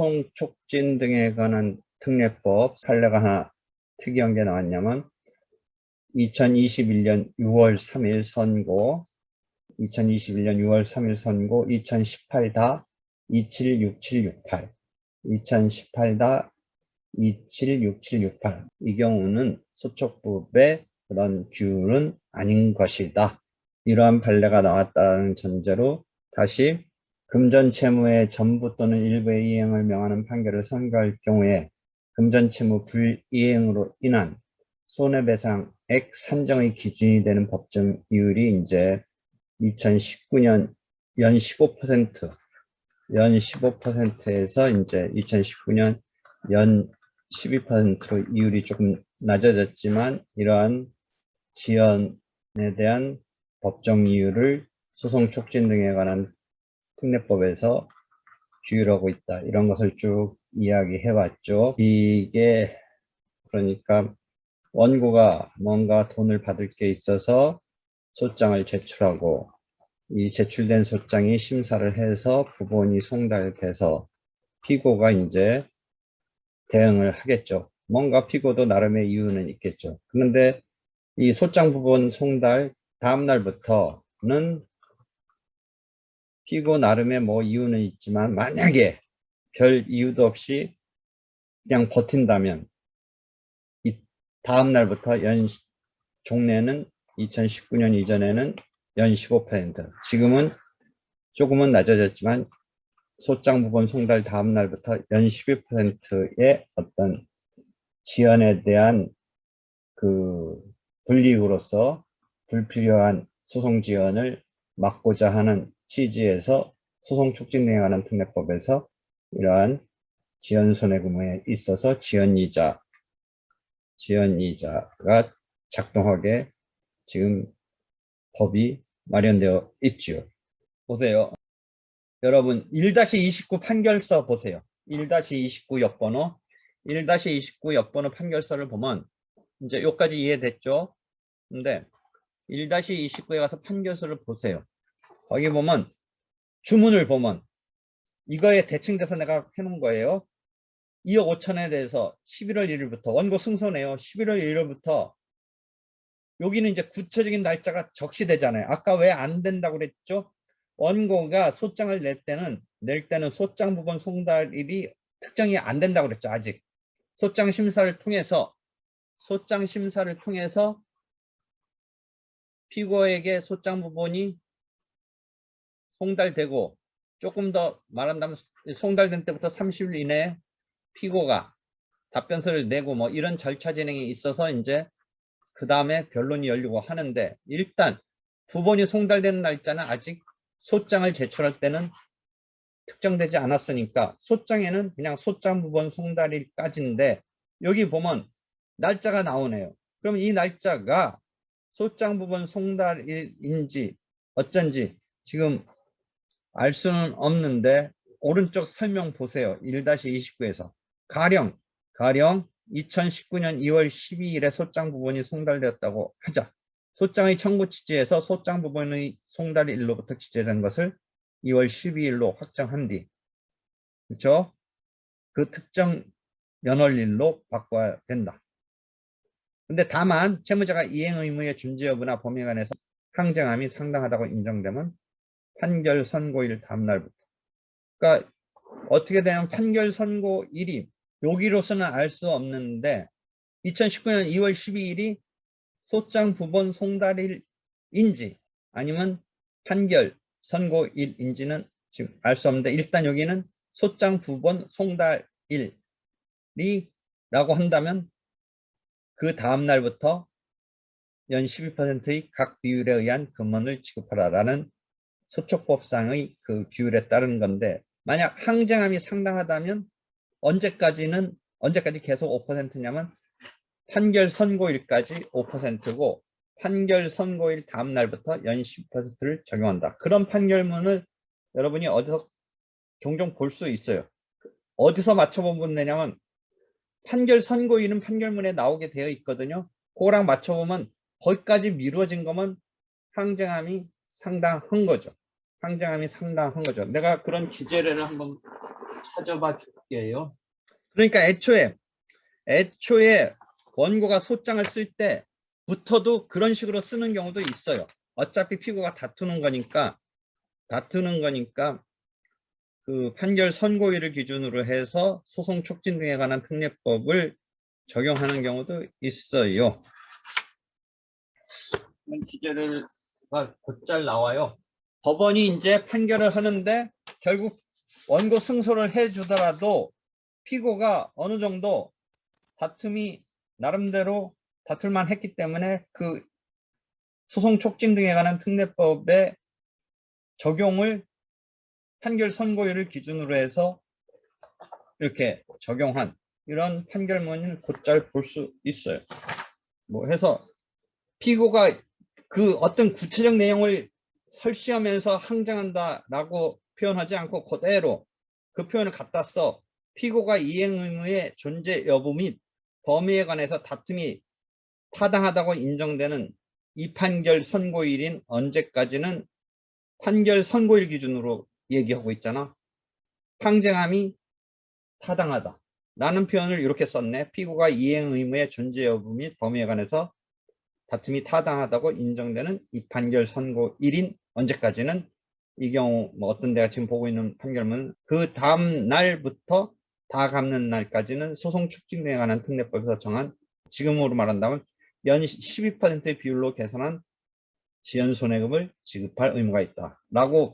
소송 촉진 등에 관한 특례법 판례가 하나 특이한 게 나왔냐면 2021년 6월 3일 선고 2021년 6월 3일 선고 2018다 276768 2018다 276768 이 경우는 소촉법의 그런 규율은 아닌 것이다. 이러한 판례가 나왔다는 전제로 다시 금전 채무의 전부 또는 일부의 이행을 명하는 판결을 선고할 경우에 금전 채무 불이행으로 인한 손해배상액 산정의 기준이 되는 법정 이율이 이제 2019년 연 15%, 연 15%에서 이제 2019년 연 12%로 이율이 조금 낮아졌지만 이러한 지연에 대한 법정 이율을 소송 촉진 등에 관한 특례법에서 규율하고 있다. 이런 것을 쭉 이야기해 왔죠. 이게 그러니까 원고가 뭔가 돈을 받을 게 있어서 소장을 제출하고 이 제출된 소장이 심사를 해서 부본이 송달돼서 피고가 이제 대응을 하겠죠. 뭔가 피고도 나름의 이유는 있겠죠. 그런데 이 소장 부본 송달 다음 날부터는 피고 나름의 뭐 이유는 있지만 만약에 별 이유도 없이 그냥 버틴다면 이 다음 날부터 연 종래는 2019년 이전에는 연 15% 지금은 조금은 낮아졌지만 소장 부분 송달 다음 날부터 연 12%의 어떤 지연에 대한 그 불이익으로서 불필요한 소송 지연을 막고자 하는 취지에서 소송 촉진 관한 특례법에서 이러한 지연 손해금에 있어서 지연이자 지연이자가 작동하게 지금 법이 마련되어 있지요. 보세요. 여러분 1-29 판결서 보세요. 1-29 옆번호 1-29 옆번호 판결서를 보면 이제 여기까지 이해됐죠? 근데 1-29에 가서 판결서를 보세요. 거기 보면 주문을 보면 이거에 대칭돼서 내가 해놓은 거예요. 2억 5천에 대해서 11월 1일부터 원고 승소네요. 11월 1일부터 여기는 이제 구체적인 날짜가 적시되잖아요. 아까 왜 안 된다고 그랬죠? 원고가 소장을 낼 때는 낼 때는 소장 부분 송달일이 특정이 안 된다고 그랬죠. 아직 소장 심사를 통해서 소장 심사를 통해서 피고에게 소장 부분이 송달되고 조금 더 말한다면 송달된 때부터 30일 이내에 피고가 답변서를 내고 뭐 이런 절차 진행이 있어서 이제 그 다음에 변론이 열리고 하는데 일단 부본이 송달되는 날짜는 아직 소장을 제출할 때는 특정되지 않았으니까 소장에는 그냥 소장 부본 송달일까지인데 여기 보면 날짜가 나오네요. 그럼 이 날짜가 소장 부분 송달일인지 어쩐지 지금 알 수는 없는데 오른쪽 설명 보세요. 1-29에서 가령 가령 2019년 2월 12일에 소장 부분이 송달되었다고 하자. 소장의 청구 취지에서 소장 부분의 송달일로부터 기재된 것을 2월 12일로 확정한 뒤 그렇죠? 그 특정 연월일로 바꿔야 된다. 근데 다만 채무자가 이행 의무의 준지 여부나 범위에 관해서 항쟁함이 상당하다고 인정되면 판결 선고일 다음 날부터. 그러니까 어떻게 되면 판결 선고일이 여기로서는 알 수 없는데 2019년 2월 12일이 소장 부본 송달일인지 아니면 판결 선고일인지는 지금 알 수 없는데 일단 여기는 소장 부본 송달일이 라고 한다면 그 다음 날부터 연 12%의 각 비율에 의한 금원을 지급하라 라는 소촉법상의 그 규율에 따른 건데 만약 항쟁함이 상당하다면 언제까지는 언제까지 계속 5%냐면 판결 선고일까지 5%고 판결 선고일 다음 날부터 연 10%를 적용한다. 그런 판결문을 여러분이 어디서 종종 볼 수 있어요. 어디서 맞춰보면 되냐면 판결 선고일은 판결문에 나오게 되어 있거든요. 그거랑 맞춰보면 거기까지 미루어진 거면 항쟁함이 상당한 거죠. 항쟁함이 상당한 거죠. 내가 그런 기재를 한번 찾아봐 줄게요. 그러니까 애초에 애초에 원고가 소장을 쓸 때부터도 그런 식으로 쓰는 경우도 있어요. 어차피 피고가 다투는 거니까 다투는 거니까 그 판결 선고일을 기준으로 해서 소송 촉진 등에 관한 특례법을 적용하는 경우도 있어요. 기재가 곧잘 나와요. 법원이 이제 판결을 하는데 결국 원고 승소를 해주더라도 피고가 어느 정도 다툼이 나름대로 다툴만 했기 때문에 그 소송 촉진 등에 관한 특례법의 적용을 판결 선고일을 기준으로 해서 이렇게 적용한 이런 판결문을 곧잘 볼 수 있어요. 뭐 해서 피고가 그 어떤 구체적 내용을 설시하면서 항정한다라고 표현하지 않고 그대로 그 표현을 갖다 써 피고가 이행 의무의 존재 여부 및 범위에 관해서 다툼이 타당하다고 인정되는 이 판결 선고일인 언제까지는 판결 선고일 기준으로 얘기하고 있잖아. 항쟁함이 타당하다. 라는 표현을 이렇게 썼네. 피고가 이행 의무의 존재 여부 및 범위에 관해서 다툼이 타당하다고 인정되는 이 판결 선고일인 언제까지는 이 경우 뭐 어떤 데가 지금 보고 있는 판결문 그 다음 날부터 다 갚는 날까지는 소송 촉진 등에 관한 특례법에서 정한 지금으로 말한다면 연 12%의 비율로 계산한 지연 손해금을 지급할 의무가 있다. 라고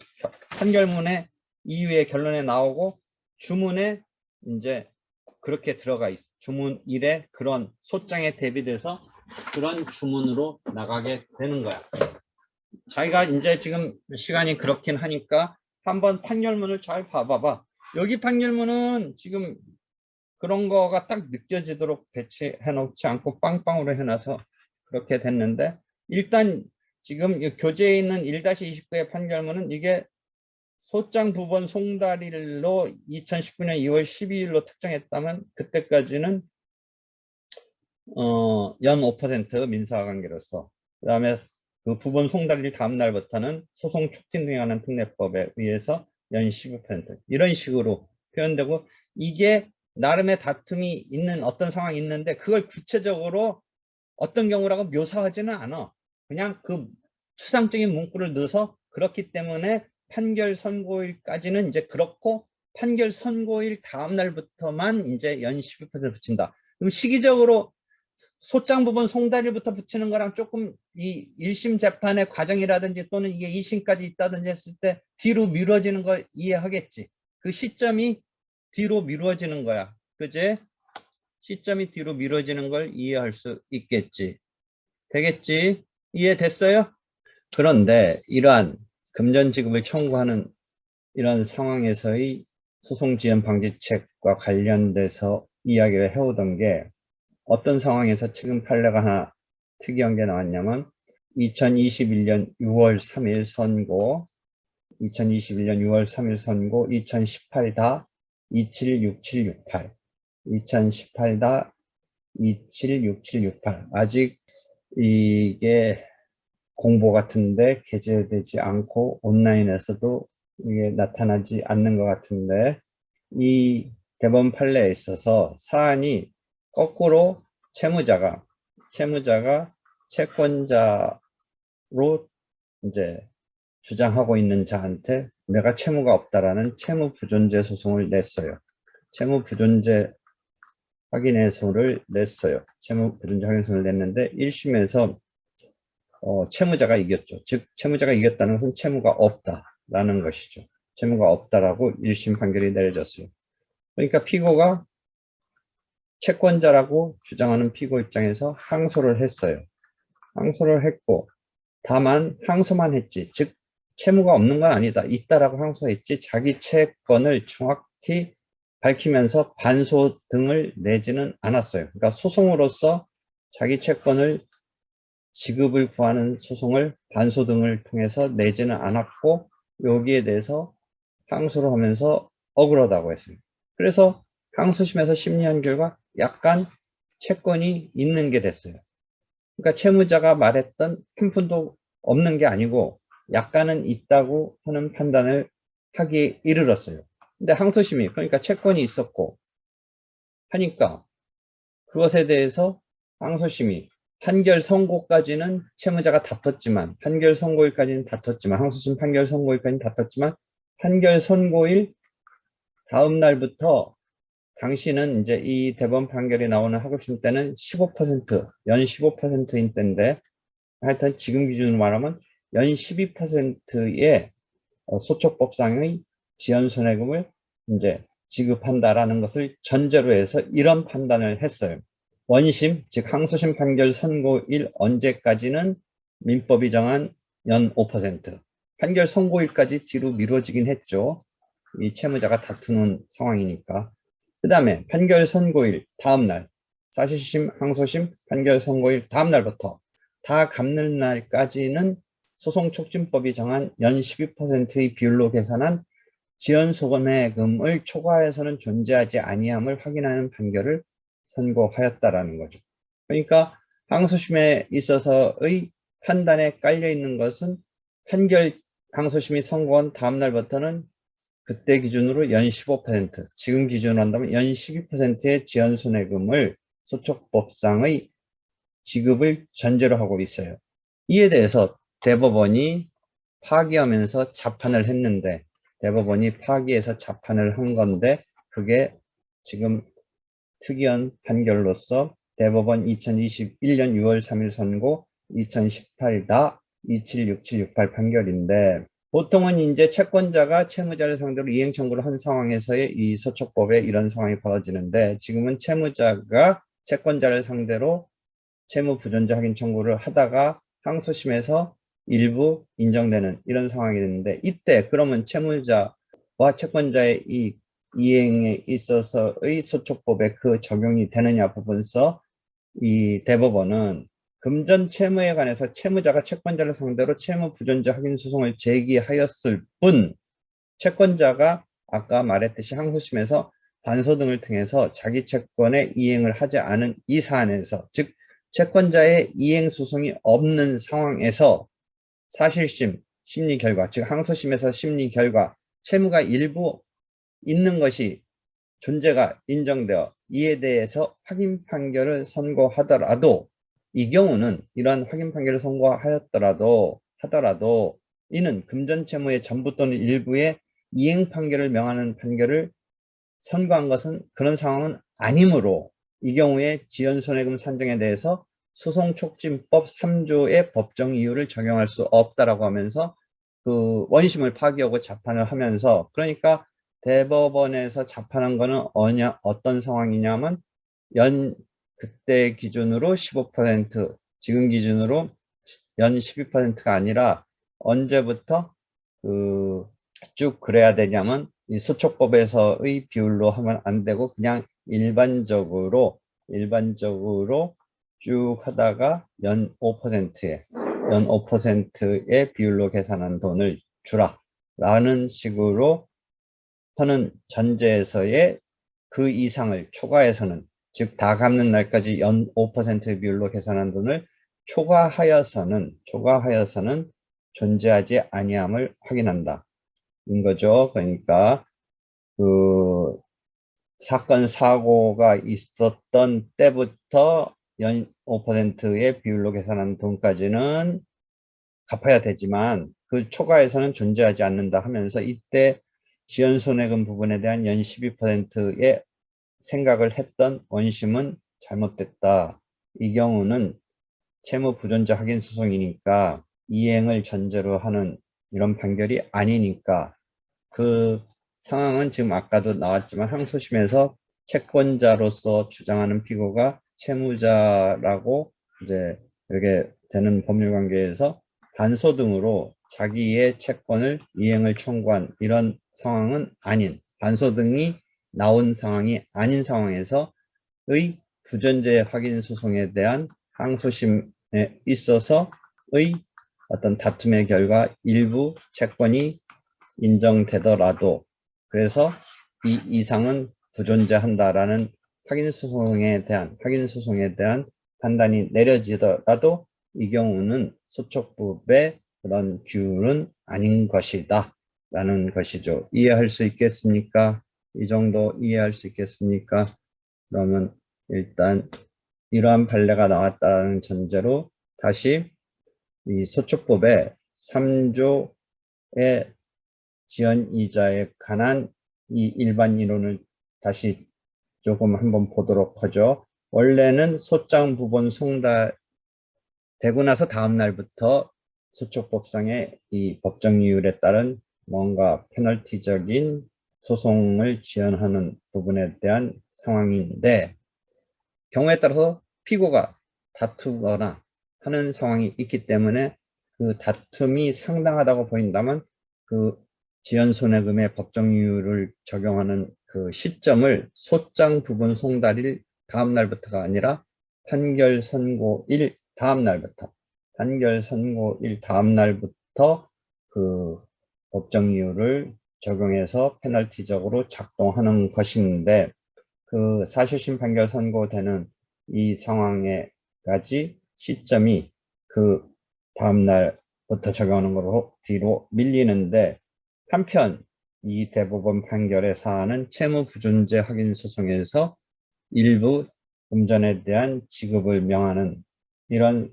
판결문의 이유의 결론에 나오고 주문에 이제 그렇게 들어가 있어. 주문 1에 그런 소장에 대비돼서 그런 주문으로 나가게 되는 거야. 자기가 이제 지금 시간이 그렇긴 하니까 한번 판결문을 잘 봐봐봐. 여기 판결문은 지금 그런 거가 딱 느껴지도록 배치해 놓지 않고 빵빵으로 해놔서 그렇게 됐는데 일단 지금 이 교재에 있는 1-29의 판결문은 이게 소장 부번 송다리로 2019년 2월 12일로 특정했다면 그때까지는 어, 연 5% 민사관계로서 그 다음에 그 부분 송달리 다음 날부터는 소송 촉진 관한 특례법에 의해서 연 15% 이런 식으로 표현되고 이게 나름의 다툼이 있는 어떤 상황이 있는데 그걸 구체적으로 어떤 경우라고 묘사하지는 않아. 그냥 그 추상적인 문구를 넣어서 그렇기 때문에 판결 선고일까지는 이제 그렇고 판결 선고일 다음 날부터만 이제 연12% 붙인다. 그럼 시기적으로 소장 부분 송다리부터 붙이는 거랑 조금 이 1심 재판의 과정이라든지 또는 이게 2심까지 있다든지 했을 때 뒤로 미뤄지는 거 이해하겠지. 그 시점이 뒤로 미뤄지는 거야. 그제? 시점이 뒤로 미뤄지는 걸 이해할 수 있겠지. 되겠지? 이해됐어요? 그런데 이러한 금전 지급을 청구하는 이런 상황에서의 소송 지연 방지책과 관련돼서 이야기를 해오던 게 어떤 상황에서 최근 판례가 하나 특이한 게 나왔냐면 2021년 6월 3일 선고 2021년 6월 3일 선고 2018다 276768 2018다 276768 아직 이게 공보 같은데 게재되지 않고 온라인에서도 이게 나타나지 않는 것 같은데 이 대법원 판례에 있어서 사안이 거꾸로 채무자가 채무자가 채권자로 이제 주장하고 있는 자한테 내가 채무가 없다라는 채무 부존재 소송을 냈어요. 채무 부존재 확인해소를 냈어요. 채무 부존재 확인소를 냈는데 1심에서 어, 채무자가 이겼죠. 즉 채무자가 이겼다는 것은 채무가 없다라는 것이죠. 채무가 없다라고 1심 판결이 내려졌어요. 그러니까 피고가 채권자라고 주장하는 피고 입장에서 항소를 했어요. 항소를 했고 다만 항소만 했지 즉 채무가 없는 건 아니다. 있다라고 항소했지 자기 채권을 정확히 밝히면서 반소 등을 내지는 않았어요. 그러니까 소송으로서 자기 채권을 지급을 구하는 소송을 반소 등을 통해서 내지는 않았고 여기에 대해서 항소를 하면서 억울하다고 했어요. 그래서 항소심에서 심리한 결과 약간 채권이 있는 게 됐어요. 그러니까 채무자가 말했던 한 푼도 없는 게 아니고 약간은 있다고 하는 판단을 하기에 이르렀어요. 근데 항소심이 그러니까 채권이 있었고 하니까 그것에 대해서 항소심이 판결 선고까지는 채무자가 다퉜지만 판결 선고일까지는 다퉜지만 항소심 판결 선고일까지는 다퉜지만 판결 선고일 다음 날부터 당신은 이제 이 대법원 판결이 나오는 하급심 때는 15%, 연 15%인 때인데 하여튼 지금 기준으로 말하면 연 12%의 어, 소촉법상의 지연 손해금을 이제 지급한다라는 것을 전제로 해서 이런 판단을 했어요. 원심, 즉 항소심 판결 선고일 언제까지는 민법이 정한 연 5%, 판결 선고일까지 뒤로 미뤄지긴 했죠. 이 채무자가 다투는 상황이니까. 그 다음에 판결 선고일 다음날, 사실심, 항소심, 판결 선고일 다음날부터 다 갚는 날까지는 소송촉진법이 정한 연 12%의 비율로 계산한 지연소금액금을 초과해서는 존재하지 아니함을 확인하는 판결을 선고하였다라는 거죠. 그러니까 항소심에 있어서의 판단에 깔려 있는 것은 판결 항소심이 선고한 다음 날부터는 그때 기준으로 연 15%, 지금 기준으로 한다면 연 12%의 지연 손해금을 소촉법상의 지급을 전제로 하고 있어요. 이에 대해서 대법원이 파기하면서 자판을 했는데 대법원이 파기해서 자판을 한 건데 그게 지금 특이한 판결로서 대법원 2021년 6월 3일 선고 2018다 276768 판결인데 보통은 이제 채권자가 채무자를 상대로 이행 청구를 한 상황에서의 이 소촉법에 이런 상황이 벌어지는데 지금은 채무자가 채권자를 상대로 채무 부존재 확인 청구를 하다가 항소심에서 일부 인정되는 이런 상황이 됐는데 이때 그러면 채무자와 채권자의 이 이행에 있어서의 소촉법에 그 적용이 되느냐 부분서 이 대법원은 금전 채무에 관해서 채무자가 채권자를 상대로 채무 부존재 확인 소송을 제기하였을 뿐 채권자가 아까 말했듯이 항소심에서 반소 등을 통해서 자기 채권의 이행을 하지 않은 이 사안에서 즉 채권자의 이행 소송이 없는 상황에서 사실심 심리 결과 즉 항소심에서 심리 결과 채무가 일부 있는 것이 존재가 인정되어 이에 대해서 확인 판결을 선고하더라도 이 경우는 이러한 확인 판결을 선고하였더라도 하더라도 이는 금전채무의 전부 또는 일부의 이행 판결을 명하는 판결을 선고한 것은 그런 상황은 아니므로 이 경우에 지연손해금 산정에 대해서 소송촉진법 3조의 법정 이유를 적용할 수 없다라고 하면서 그 원심을 파기하고 자판을 하면서 그러니까 대법원에서 자판한 거는 어냐, 어떤 상황이냐면 연 그때 기준으로 15% 지금 기준으로 연 12%가 아니라 언제부터 그 쭉 그래야 되냐면 이 소촉법에서의 비율로 하면 안 되고 그냥 일반적으로 일반적으로 쭉 하다가 연 5%에 연 5%의 비율로 계산한 돈을 주라 라는 식으로 하는 전제에서의 그 이상을 초과해서는 즉 다 갚는 날까지 연 5% 비율로 계산한 돈을 초과하여서는 초과하여서는 존재하지 아니함을 확인한다. 인 거죠. 그러니까 그 사건 사고가 있었던 때부터 연 5%의 비율로 계산한 돈까지는 갚아야 되지만 그 초과에서는 존재하지 않는다 하면서 이때 지연손해금 부분에 대한 연 12%의 생각을 했던 원심은 잘못됐다. 이 경우는 채무 부존재 확인 소송이니까 이행을 전제로 하는 이런 판결이 아니니까 그 상황은 지금 아까도 나왔지만 항소심에서 채권자로서 주장하는 피고가 채무자라고 이제 이렇게 되는 법률 관계에서 반소 등으로 자기의 채권을 이행을 청구한 이런 상황은 아닌 반소 등이 나온 상황이 아닌 상황에서의 부전제 확인 소송에 대한 항소심에 있어서의 어떤 다툼의 결과 일부 채권이 인정되더라도 그래서 이 이상은 부존재한다라는 확인 소송에 대한 확인 소송에 대한 판단이 내려지더라도 이 경우는 소촉법의 그런 규율은 아닌 것이다. 라는 것이죠. 이해할 수 있겠습니까? 이 정도 이해할 수 있겠습니까? 그러면 일단 이러한 판례가 나왔다는 전제로 다시 이 소축법의 3조의 지연 이자에 관한 이 일반 이론을 다시 조금 한번 보도록 하죠. 원래는 소장 부분 송달 되고 나서 다음 날부터 소축법상의 이 법정 이율에 따른 뭔가 페널티적인 소송을 지연하는 부분에 대한 상황인데 경우에 따라서 피고가 다투거나 하는 상황이 있기 때문에 그 다툼이 상당하다고 보인다면 그 지연 손해금의 법정 이율을 적용하는 그 시점을 소장 부분 송달일 다음 날부터가 아니라 판결 선고일 다음 날부터 판결 선고일 다음 날부터 그 법정 이율을 적용해서 페널티적으로 작동하는 것인데 그 사실심 판결 선고되는 이 상황에까지 시점이 그 다음 날부터 적용하는 것으로 뒤로 밀리는데 한편 이 대법원 판결의 사안은 채무 부존재 확인 소송에서 일부 금전에 대한 지급을 명하는 이런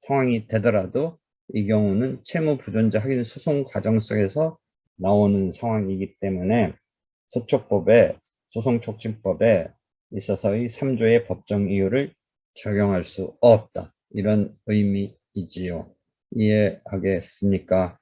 상황이 되더라도 이 경우는 채무 부존재 확인 소송 과정 속에서 나오는 상황이기 때문에 소촉법에 소송촉진법에 있어서의 3조의 법정 이유를 적용할 수 없다. 이런 의미이지요. 이해하겠습니까?